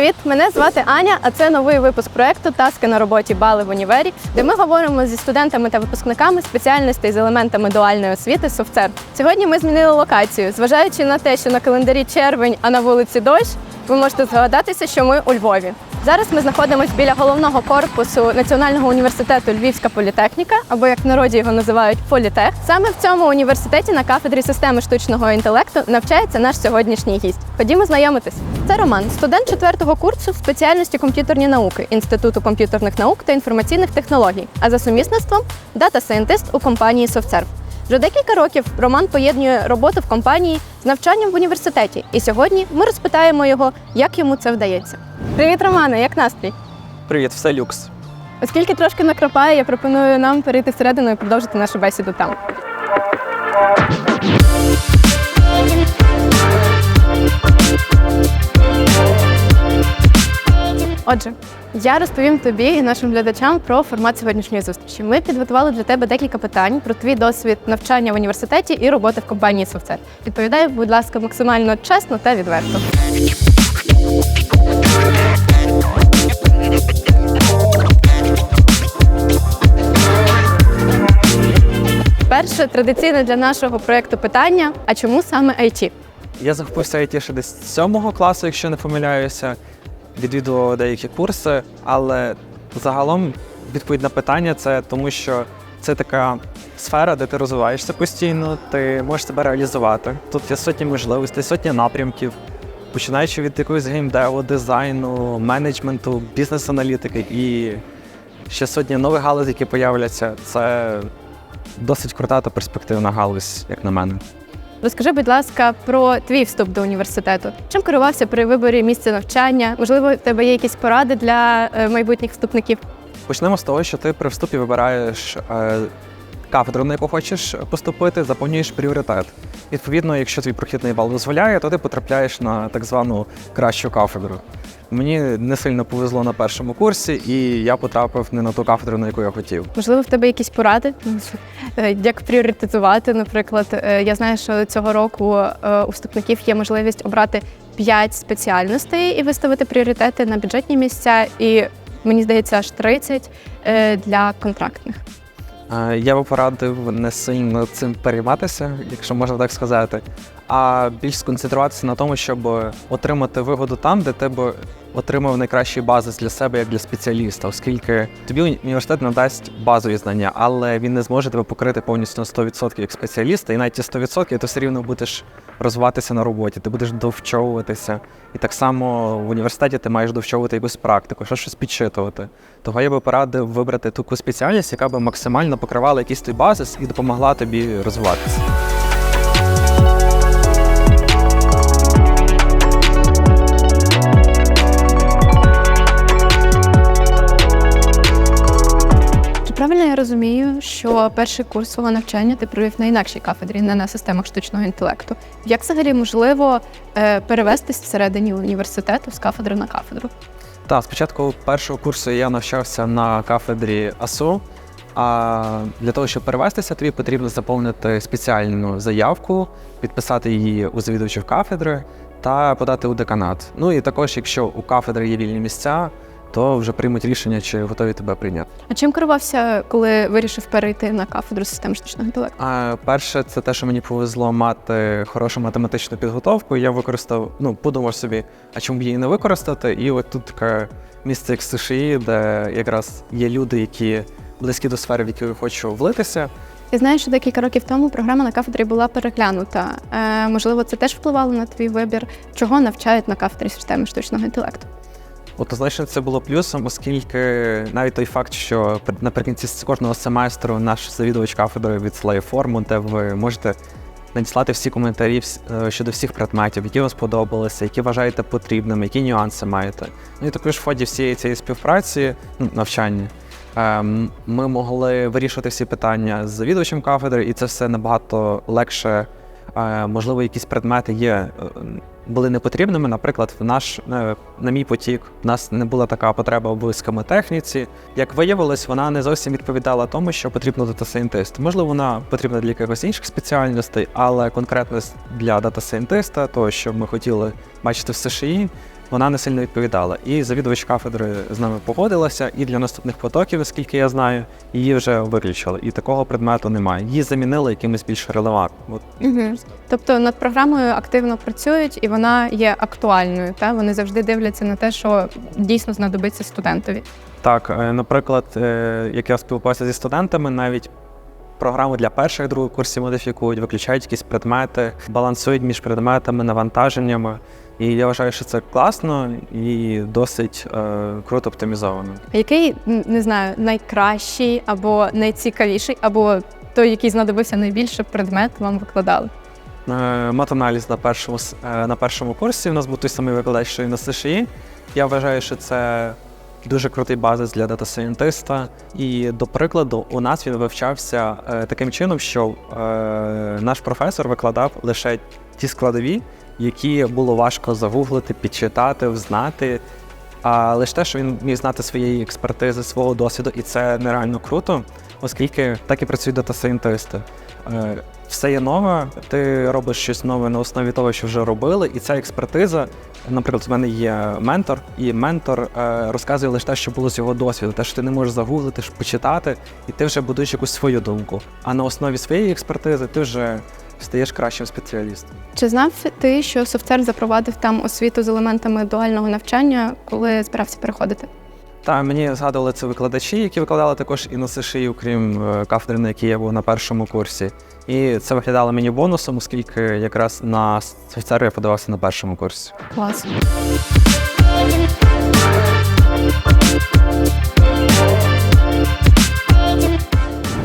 привіт! Мене звати Аня, а це новий випуск проекту Таски на роботі Бали в універі, де ми говоримо зі студентами та випускниками спеціальностей з елементами дуальної освіти «Софтсерв». Сьогодні ми змінили локацію. Зважаючи на те, що на календарі червень, а на вулиці дощ, ви можете згадатися, що ми у Львові. Зараз ми знаходимося біля головного корпусу Національного університету Львівська політехніка, або як в народі його називають політех. Саме в цьому університеті на кафедрі системи штучного інтелекту навчається наш сьогоднішній гість. Ходімо знайомитись. Це Роман, студент четвертого курсу спеціальності комп'ютерні науки Інституту комп'ютерних наук та інформаційних технологій. А за сумісництвом дата-сайентист у компанії SoftServe. Вже декілька років Роман поєднує роботу в компанії з навчанням в університеті. І сьогодні ми розпитаємо його, як йому це вдається. Привіт, Романе, як настрій? Привіт, все люкс. Оскільки трошки накрапає, я пропоную нам перейти всередину і продовжити нашу бесіду там. Отже, я розповім тобі і нашим глядачам про формат сьогоднішньої зустрічі. Ми підготували для тебе декілька питань про твій досвід навчання в університеті і роботи в компанії Софтсер. Відповідай, будь ласка, максимально чесно та відверто. Перше традиційне для нашого проєкту питання: а чому саме IT? Я захопився IT ще десь сьомого класу, якщо не помиляюся. Відвідував деякі курси, але загалом відповідь на питання це тому, що це така сфера, де ти розвиваєшся постійно, ти можеш себе реалізувати. Тут є сотні можливостей, сотні напрямків, починаючи від якогось геймдеву, дизайну, менеджменту, бізнес-аналітики і ще сотні нових галузей, які появляться. Це досить крута та перспективна галузь, як на мене. Розкажи, будь ласка, про твій вступ до університету. Чим керувався при виборі місця навчання? Можливо, в тебе є якісь поради для е, майбутніх вступників? Почнемо з того, що ти при вступі вибираєш е, кафедру, на яку хочеш поступити, заповнюєш пріоритет. Відповідно, якщо твій прохідний бал дозволяє, то ти потрапляєш на так звану кращу кафедру. Мені не сильно повезло на першому курсі, і я потрапив не на ту кафедру, на яку я хотів. Можливо, в тебе якісь поради, Е, як пріоритизувати. Наприклад, Е, я знаю, що цього року е, у вступників є можливість обрати 5 спеціальностей і виставити пріоритети на бюджетні місця, і мені здається, аж 30 е, для контрактних. Е, Я би порадив не сильно цим перейматися, якщо можна так сказати, а більш сконцентруватися на тому, щоб отримати вигоду там, де ти б отримав найкращий базис для себе як для спеціаліста, оскільки тобі університет надасть базові знання, але він не зможе тебе покрити повністю на 100% як спеціаліста, і навіть ті 100% ти все рівно будеш розвиватися на роботі, ти будеш довчовуватися. І так само в університеті ти маєш довчовувати якусь практику, що щось підчитувати. Того я би порадив вибрати таку спеціальність, яка би максимально покривала якийсь той базис і допомогла тобі розвиватися. Розумію, що перший курс свого навчання ти провів на інакшій кафедрі, не на системах штучного інтелекту? Як взагалі можливо е, перевестись всередині університету з кафедри на кафедру? Так, спочатку першого курсу я навчався на кафедрі АСУ. А для того, щоб перевестися, тобі потрібно заповнити спеціальну заявку, підписати її у завідувачів кафедри та подати у деканат. Ну і також, якщо у кафедри є вільні місця, то вже приймуть рішення, чи готові тебе прийняти. А чим керувався, коли вирішив перейти на кафедру систем штучного інтелекту? А перше, це те, що мені повезло мати хорошу математичну підготовку. Я використав, ну подумав собі, а чому б її не використати? І от тут таке місце як СШІ, де якраз є люди, які близькі до сфери, в яку я хочу влитися. Я знаю, що декілька років тому програма на кафедрі була переглянута. Е, можливо, це теж впливало на твій вибір, чого навчають на кафедрі системи штучного інтелекту. Однозначно це було плюсом, оскільки навіть той факт, що наприкінці кожного семестру наш завідувач кафедри відсилає форму, де ви можете надіслати всі коментарі е, щодо всіх предметів, які вам сподобалися, які вважаєте потрібними, які нюанси маєте. Ну і також в ході всієї цієї співпраці, ну, навчання, ем, ми могли вирішувати всі питання з завідувачем кафедри, і це все набагато легше. Е, Можливо, якісь предмети є е, були непотрібними. Наприклад, в наш е, на мій потік в нас не була така потреба в техніці. Як виявилось, вона не зовсім відповідала тому, що потрібно дата-сайентист. Можливо, вона потрібна для якихось інших спеціальностей, але конкретно для дата-сайентиста, того, що ми хотіли бачити в СШІ, вона не сильно відповідала. І завідувач кафедри з нами погодилася, і для наступних потоків, наскільки я знаю, її вже виключили. І такого предмету немає. Її замінили якимось більш релевантним. Угу. Тобто над програмою активно працюють і вона є актуальною. Та вони завжди дивляться на те, що дійсно знадобиться студентові. Так, е, наприклад, е, як я спілкувався зі студентами, навіть програму для перших других курсів модифікують, виключають якісь предмети, балансують між предметами, навантаженнями. І я вважаю, що це класно і досить е, круто оптимізовано. Який не знаю, найкращий або найцікавіший, або той, який знадобився найбільше предмет, вам викладали? Е, Матаналіз на першому е, на першому курсі. У нас був той самий викладач, що і на СШІ. Я вважаю, що це дуже крутий базис для дата-сайентиста. І до прикладу, у нас він вивчався е, таким чином, що е, наш професор викладав лише ті складові, які було важко загуглити, підчитати, взнати. А лише те, що він міг знати своєї експертизи, свого досвіду, і це нереально круто, оскільки так і працюють дата-сайентисти. Е, Все є нове, ти робиш щось нове на основі того, що вже робили, і ця експертиза. Наприклад, в мене є ментор, і ментор е, розказує лише те, що було з його досвіду, те, що ти не можеш загуглити, почитати, і ти вже будуєш якусь свою думку. А на основі своєї експертизи ти вже стаєш кращим спеціалістом. Чи знав ти, що софтвер запровадив там освіту з елементами дуального навчання, коли збирався переходити? Та мені згадували це викладачі, які викладали також і на СШІ, окрім е, кафедри, на якій я був на першому курсі. І це виглядало мені бонусом, оскільки якраз на софтвер я подавався на першому курсі. Клас.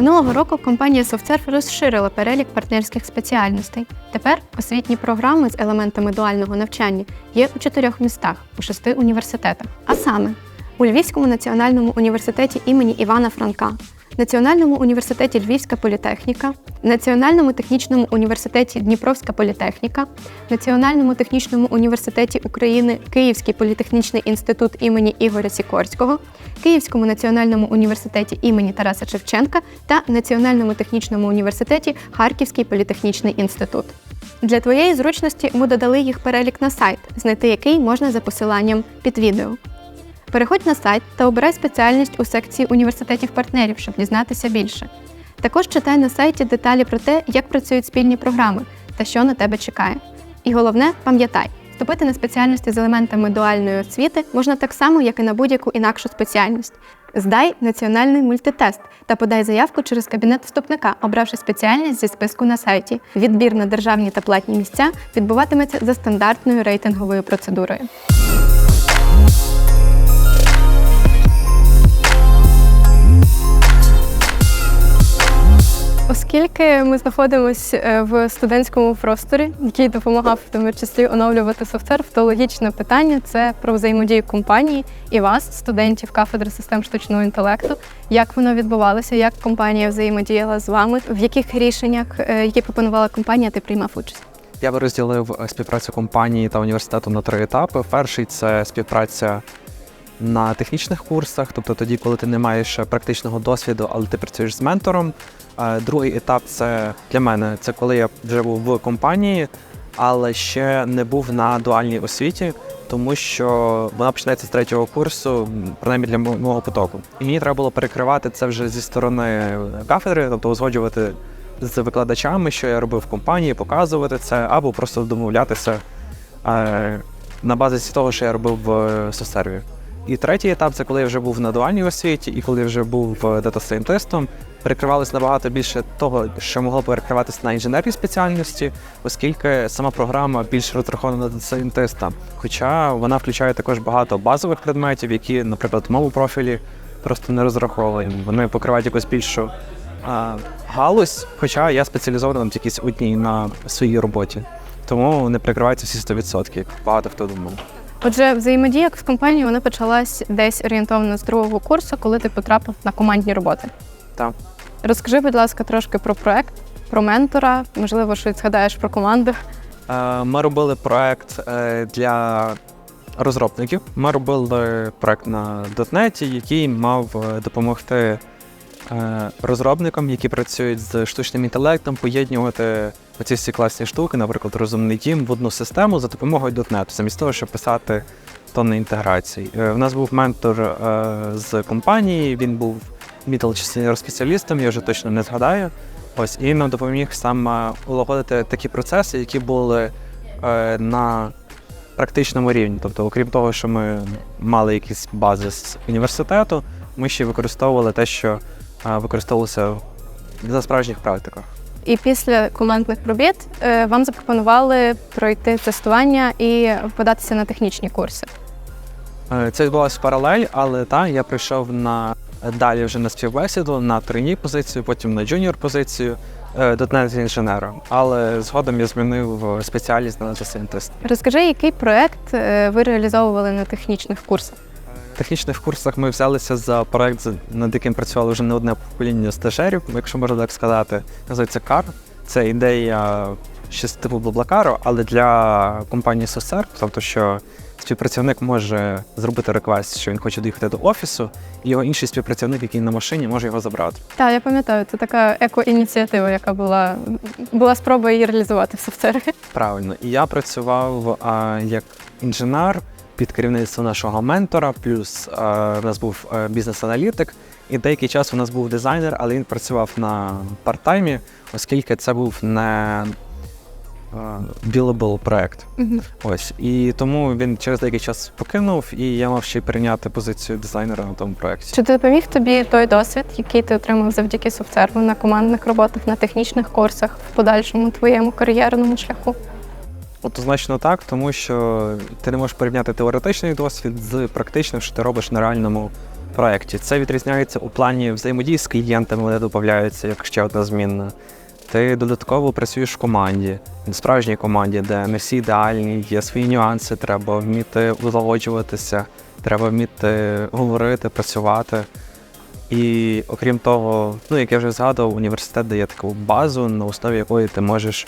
Минулого року компанія SoftServe розширила перелік партнерських спеціальностей. Тепер освітні програми з елементами дуального навчання є у чотирьох містах, у шести університетах. А саме у Львівському національному університеті імені Івана Франка, Національному університеті Львівська політехніка, Національному технічному університеті Дніпровська політехніка, Національному технічному університеті України Київський політехнічний інститут імені Ігоря Сікорського, Київському національному університеті імені Тараса Шевченка та Національному технічному університеті Харківський політехнічний інститут. Для твоєї зручності ми додали їх перелік на сайт, знайти який можна за посиланням під відео. Переходь на сайт та обирай спеціальність у секції університетів-партнерів, щоб дізнатися більше. Також читай на сайті деталі про те, як працюють спільні програми та що на тебе чекає. І головне, пам'ятай, вступити на спеціальності з елементами дуальної освіти можна так само, як і на будь-яку інакшу спеціальність. Здай національний мультитест та подай заявку через кабінет вступника, обравши спеціальність зі списку на сайті. Відбір на державні та платні місця відбуватиметься за стандартною рейтинговою процедурою. Оскільки ми знаходимося в студентському просторі, який допомагав в тому числі оновлювати софтвер, то логічне питання це про взаємодію компанії і вас, студентів кафедри систем штучного інтелекту. Як воно відбувалося, як компанія взаємодіяла з вами, в яких рішеннях, е, які пропонувала компанія, ти приймав участь? Я би розділив е, співпрацю компанії та університету на три етапи. Перший це співпраця на технічних курсах, тобто тоді, коли ти не маєш е, практичного досвіду, але ти працюєш з ментором. Другий етап це для мене це коли я вже був в компанії, але ще не був на дуальній освіті, тому що вона починається з третього курсу, принаймні для мого потоку. І мені треба було перекривати це вже зі сторони кафедри, тобто узгоджувати з викладачами, що я робив в компанії, показувати це, або просто домовлятися е, на базі того, що я робив в е, соцсерві. І третій етап це коли я вже був на дуальній освіті, і коли я вже був дата-сайентистом, перекривалось набагато більше того, що могло перекриватися на інженерній спеціальності, оскільки сама програма більш розрахована на дата-сайентиста. Хоча вона включає також багато базових предметів, які, наприклад, в моєму профілі просто не розраховані. Вони покривають якусь більшу а, галузь, хоча я спеціалізований якійсь одній на своїй роботі. Тому не прикриваються всі 100%. як Багато хто думав. Отже, взаємодія з компанією вона почалась десь орієнтовно з другого курсу, коли ти потрапив на командні роботи. Так. Розкажи, будь ласка, трошки про проект, про ментора, можливо, щось згадаєш про команду. Е, Ми робили проект е, для розробників. Ми робили проект на .NET, який мав е, допомогти розробникам, які працюють з штучним інтелектом, поєднувати оці всі класні штуки, наприклад, розумний дім в одну систему за допомогою .NET, замість того, щоб писати тонни інтеграцій. Е, У нас був ментор е, з компанії, він був middle чи спеціалістом, я вже точно не згадаю. Ось і нам допоміг саме улагодити такі процеси, які були е, на практичному рівні. Тобто, окрім того, що ми мали якісь бази з університету, ми ще використовували те, що використовувалося за справжніх практиках. І після командних робіт е, вам запропонували пройти тестування і податися на технічні курси. Е, Це відбулося паралель, але та я прийшов на далі вже на співбесіду на треній позицію, потім на джуніор позицію е, .NET інженера. Але згодом я змінив спеціальність на дата-сайентиста. Розкажи, який проект ви реалізовували на технічних курсах? Технічних курсах ми взялися за проект, над яким працювало вже не одне покоління стажерів, якщо можна так сказати. Називається CAR. Це ідея ще з типу Блаблакару, але для компанії SoServe, тобто що співпрацівник може зробити реквест, що він хоче доїхати до офісу, і його інший співпрацівник, який на машині, може його забрати. Так, я пам'ятаю, це така еко-ініціатива, яка була, була спроба її реалізувати в софтсерві. Правильно. І я працював а, як інженер під керівництвом нашого ментора, плюс а, в нас був е, бізнес-аналітик. І деякий час у нас був дизайнер, але він працював на парт-таймі, оскільки це був не billable проект. Ось. І тому він через деякий час покинув, і я мав ще й прийняти позицію дизайнера на тому проєкті. Чи допоміг тобі той досвід, який ти отримав завдяки софтсерву на командних роботах, на технічних курсах в подальшому твоєму кар'єрному шляху? Однозначно так, тому що ти не можеш порівняти теоретичний досвід з практичним, що ти робиш на реальному проєкті. Це відрізняється у плані взаємодії з клієнтами, вони додаються як ще одна змінна. Ти додатково працюєш в команді, в справжній команді, де не всі ідеальні, є свої нюанси, треба вміти улагоджуватися, треба вміти говорити, працювати. І окрім того, ну як я вже згадував, університет дає таку базу, на основі якої ти можеш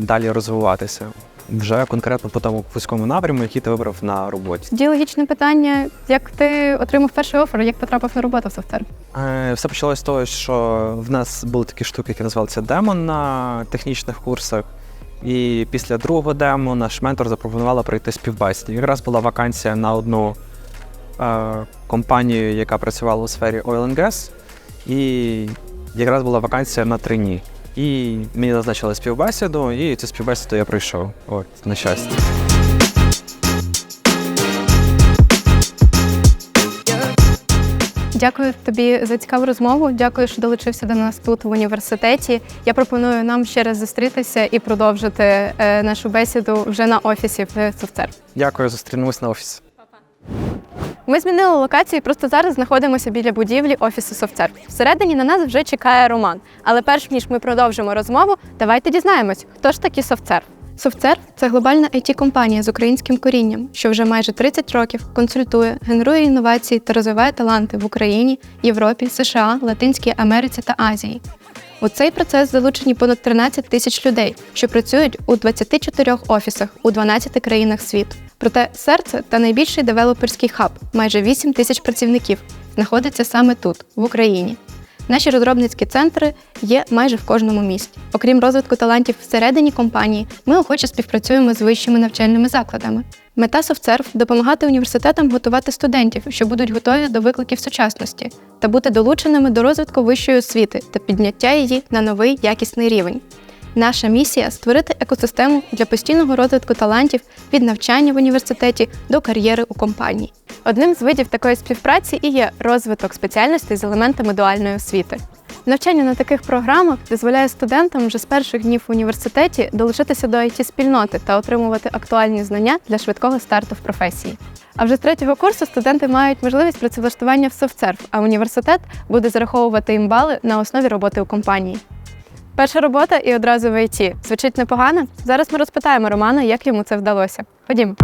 далі розвиватися вже конкретно по тому вузькому напряму, який ти вибрав на роботі. Тоді логічне питання: як ти отримав перший офер, як потрапив на роботу в софтсерв? Е, Все почалося з того, що в нас були такі штуки, які називалися демон на технічних курсах. І після другого демо наш ментор запропонувала пройти співбесіду. Якраз була вакансія на одну е, компанію, яка працювала у сфері Oil and Gas, і якраз була вакансія на трині. І мені назначили співбесіду, і цю співбесіду я пройшов. От, на щастя. Дякую тобі за цікаву розмову. Дякую, що долучився до нас тут в університеті. Я пропоную нам ще раз зустрітися і продовжити е, нашу бесіду вже на офісі в софтсерв. Дякую, зустрінемось на офісі. Ми змінили локацію і просто зараз знаходимося біля будівлі офісу Софтсерв. Всередині на нас вже чекає Роман. Але перш ніж ми продовжимо розмову, давайте дізнаємось, хто ж такі Софтсерв. Софтсерв – це глобальна it компанія з українським корінням, що вже майже 30 років консультує, генерує інновації та розвиває таланти в Україні, Європі, США, Латинській Америці та Азії. У цей процес залучені понад 13 тисяч людей, що працюють у 24 офісах у 12 країнах світу. Проте серце та найбільший девелоперський хаб майже 8 тисяч працівників знаходиться саме тут, в Україні. Наші розробницькі центри є майже в кожному місті. Окрім розвитку талантів всередині компанії, ми охоче співпрацюємо з вищими навчальними закладами. Мета SoftServe – допомагати університетам готувати студентів, що будуть готові до викликів сучасності, та бути долученими до розвитку вищої освіти та підняття її на новий якісний рівень. Наша місія створити екосистему для постійного розвитку талантів від навчання в університеті до кар'єри у компанії. Одним з видів такої співпраці і є розвиток спеціальностей з елементами дуальної освіти. Навчання на таких програмах дозволяє студентам вже з перших днів в університеті долучитися до it спільноти та отримувати актуальні знання для швидкого старту в професії. А вже з третього курсу студенти мають можливість працевлаштування в SoftServe, а університет буде зараховувати їм бали на основі роботи у компанії. Перша робота і одразу в ІТ. Звучить непогано. Зараз ми розпитаємо Романа, як йому це вдалося. Ходімо.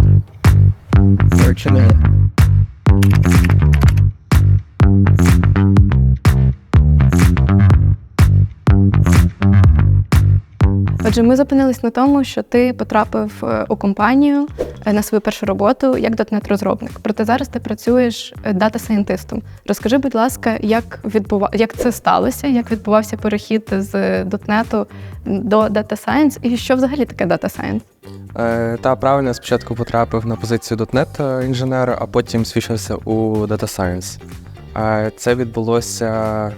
Отже, ми зупинились на тому, що ти потрапив е, у компанію е, на свою першу роботу як .NET розробник. Проте зараз ти працюєш дата-сайентистом. Розкажи, будь ласка, як відбува... як це сталося, як відбувався перехід з .NET до Data Science і що взагалі таке Science? Е, Та правильно я спочатку потрапив на позицію .NET інженера, а потім свідчився у Data Science. Е, Це відбулося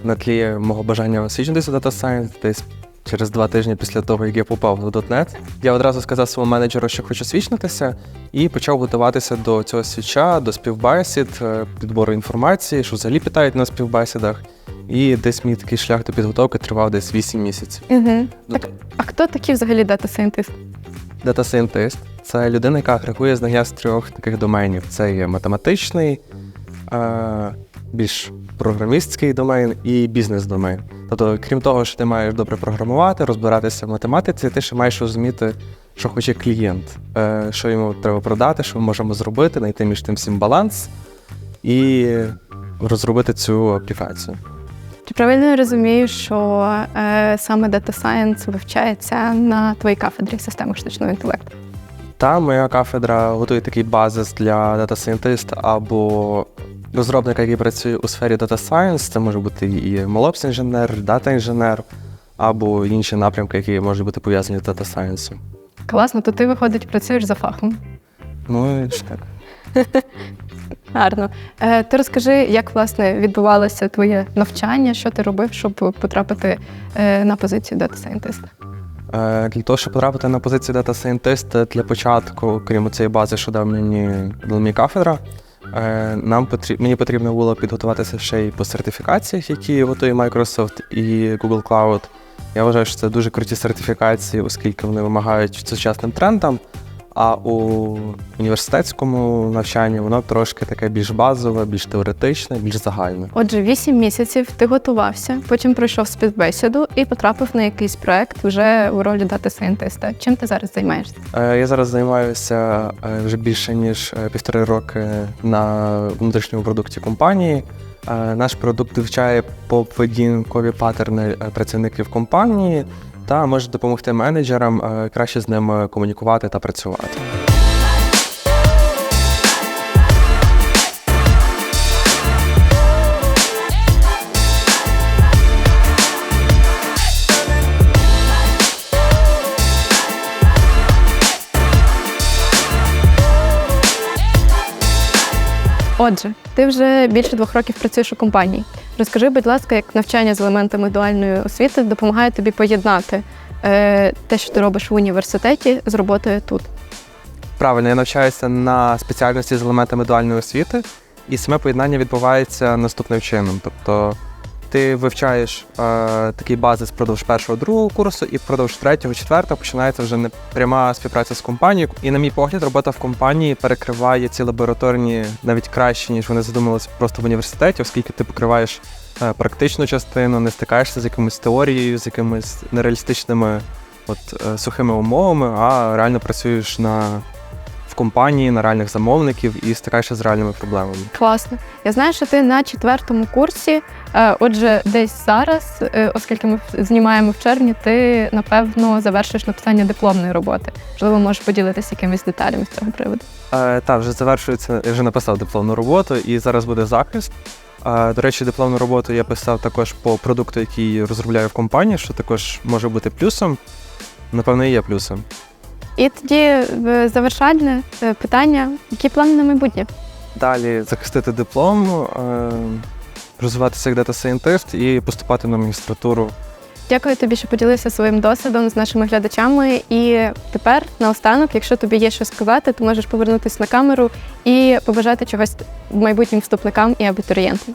на тлі мого бажання освічитися Data Science десь через два тижні після того, як я попав в .NET. Я одразу сказав своєму менеджеру, що хочу свічнутися, і почав готуватися до цього свіча, до співбесід, е, підбору інформації, що взагалі питають на співбесідах. І десь мій такий шлях до підготовки тривав десь 8 місяців. Угу. Так, а хто такі взагалі дата-сайентист? Дата-сайентист це людина, яка агрегує знання з трьох таких доменів: це є математичний, е, більш програмістський домен і бізнес-домен. Тобто, крім того, що ти маєш добре програмувати, розбиратися в математиці, ти ще маєш розуміти, що хоче клієнт, е, що йому треба продати, що ми можемо зробити, знайти між тим всім баланс і розробити цю аплікацію. Чи правильно я розумію, що е, саме Data Science вивчається на твоїй кафедрі системи штучного інтелекту? Та моя кафедра готує такий базис для дата-сайентиста або розробника, який працює у сфері Data Science. Це може бути і MLOps інженер, дата інженер або інші напрямки, які можуть бути пов'язані з Data Science. Класно, то ти виходить, працюєш за фахом. Ну ж так. Гарно. Е, ти розкажи, як власне відбувалося твоє навчання, що ти робив, щоб потрапити е, на позицію Data Scientist? Е, Для того, щоб потрапити на позицію Data Scientist, для початку, крім цієї бази, що дав мені мені кафедра, нам потрібно мені потрібно було підготуватися ще й по сертифікаціях, які готує Microsoft і Google Cloud. Я вважаю, що це дуже круті сертифікації, оскільки вони вимагають сучасним трендам. А у університетському навчанні воно трошки таке більш базове, більш теоретичне, більш загальне. Отже, 8 місяців ти готувався, потім пройшов співбесіду і потрапив на якийсь проект вже у ролі Data Scientist. Чим ти зараз займаєшся? Е, Я зараз займаюся е, вже більше ніж е, півтори роки на внутрішньому продукті компанії. Наш продукт вивчає поведінкові паттерни е, працівників компанії та може допомогти менеджерам е, краще з ним комунікувати та працювати. Отже, ти вже більше двох років працюєш у компанії. Розкажи, будь ласка, як навчання з елементами дуальної освіти допомагає тобі поєднати е, те, що ти робиш в університеті, з роботою тут. Правильно, я навчаюся на спеціальності з елементами дуальної освіти, і саме поєднання відбувається наступним чином. Тобто ти вивчаєш е, такий базис впродовж першого другого курсу, і впродовж третього, четвертого починається вже не пряма співпраця з компанією. І, на мій погляд, робота в компанії перекриває ці лабораторні навіть краще, ніж вони задумалися просто в університеті, оскільки ти покриваєш е, практичну частину, не стикаєшся з якимось теорією, з якимись нереалістичними от, е, сухими умовами, а реально працюєш на в компанії, на реальних замовників і стикаєшся з реальними проблемами. Класно. Я знаю, що ти на четвертому курсі. Е, Отже, десь зараз, е, оскільки ми знімаємо в червні, ти напевно завершуєш написання дипломної роботи. Можливо, можеш поділитися якимись деталями з цього приводу. Е, так, вже завершується. Я вже написав дипломну роботу і зараз буде захист. Е, до речі, дипломну роботу я писав також по продукту, який розробляю в компанії, що також може бути плюсом. Напевно, і є плюсом. І тоді е, завершальне е, питання: які плани на майбутнє? Далі захистити диплом, е, розвиватися як дата-сайентист і поступати на магістратуру. Дякую тобі, що поділився своїм досвідом з нашими глядачами. І тепер, наостанок, якщо тобі є що сказати, ти можеш повернутися на камеру і побажати чогось майбутнім вступникам і абітурієнтам.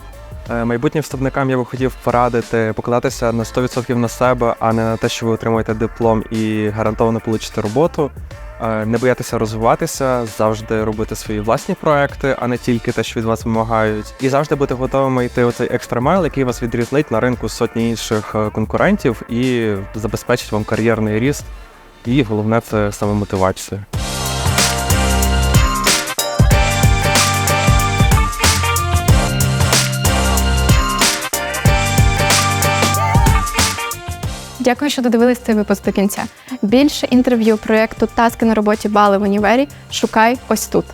Е, Майбутнім вступникам я би хотів порадити покладатися на 100% на себе, а не на те, що ви отримуєте диплом і гарантовано получите роботу. Е, Не боятися розвиватися, завжди робити свої власні проекти, а не тільки те, що від вас вимагають, і завжди бути готовими йти у цей екстремайл, який вас відрізнить на ринку сотні інших е, конкурентів і забезпечить вам кар'єрний ріст. І головне це саме Дякую, що додивились цей випуск до кінця. Більше інтерв'ю проєкту Таски на роботі Бали в універі шукай ось тут.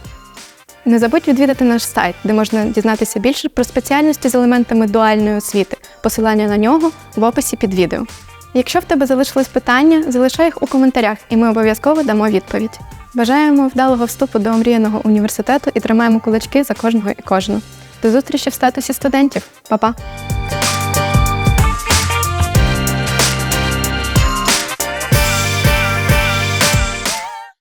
Не забудь відвідати наш сайт, де можна дізнатися більше про спеціальності з елементами дуальної освіти. Посилання на нього в описі під відео. Якщо в тебе залишились питання, залишай їх у коментарях, і ми обов'язково дамо відповідь. Бажаємо вдалого вступу до омріяного університету і тримаємо кулачки за кожного і кожну. До зустрічі в статусі студентів. Па-па!